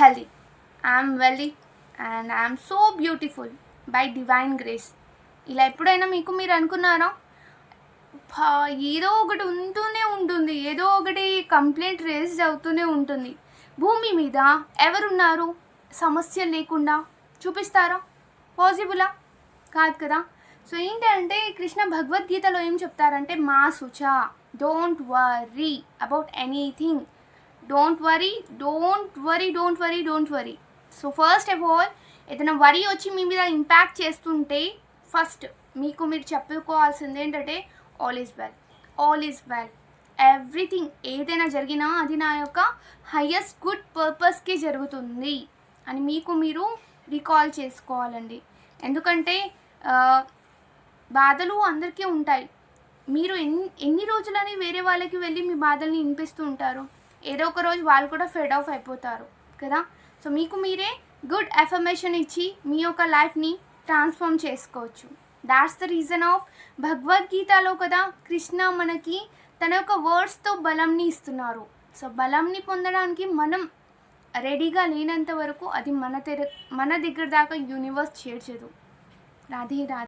healthy. I am wealthy and I am so beautiful by divine grace. ఇలా ఎప్పుడైనా మీకు మీరు అనుకున్నారా? ఏదో ఒకటి ఉంటూనే ఉంటుంది ఏదో ఒకటి కంప్లైంట్ రేజ్ అవుతూనే ఉంటుంది. భూమి మీద ఎవరున్నారు? సమస్య లేకుండా చూపిస్తారా? పాసిబులా కాదు కదా? సో ఏంటంటే కృష్ణ భగవద్గీతలో ఏం చెప్తారంటే మా Sucha don't worry about anything don't worry don't worry don't worry don't worry so first of all ఏదైనా వరి వచ్చి మీ మీద ఇంపాక్ట్ చేస్తుంటే ఫస్ట్ మీకు మీరు చెప్పుకోవాల్సింది ఏంటంటే all is well all is well everything ఏదైనా జరిగినా అది నా యొక్క హయ్యెస్ట్ గుడ్ పర్పస్కి జరుగుతుంది అని మీకు మీరు రీకాల్ చేసుకోవాలండి. ఎందుకంటే బాధలు అందరికీ ఉంటాయి. మీరు ఎన్ని ఎన్ని రోజులని వేరే వాళ్ళకి వెళ్ళి మీ బాధల్ని వినిపిస్తూ ఉంటారు? ఏదో ఒక రోజు వాళ్ళు కూడా ఫెడ్ ఆఫ్ అయిపోతారు కదా? సో మీకు మీరే గుడ్ ఎఫర్మేషన్ ఇచ్చి మీ యొక్క లైఫ్ని ట్రాన్స్ఫార్మ్ చేసుకోవచ్చు. దాట్స్ ద రీజన్ ఆఫ్ భగవద్గీతలో కదా కృష్ణ మనకి తన యొక్క వర్డ్స్తో బలంని ఇస్తున్నారు. సో బలంని పొందడానికి మనం రెడీగా లేనంత వరకు అది మన తెర మన దగ్గర దాకా యూనివర్స్ చేర్చదు. రాధే రాధే.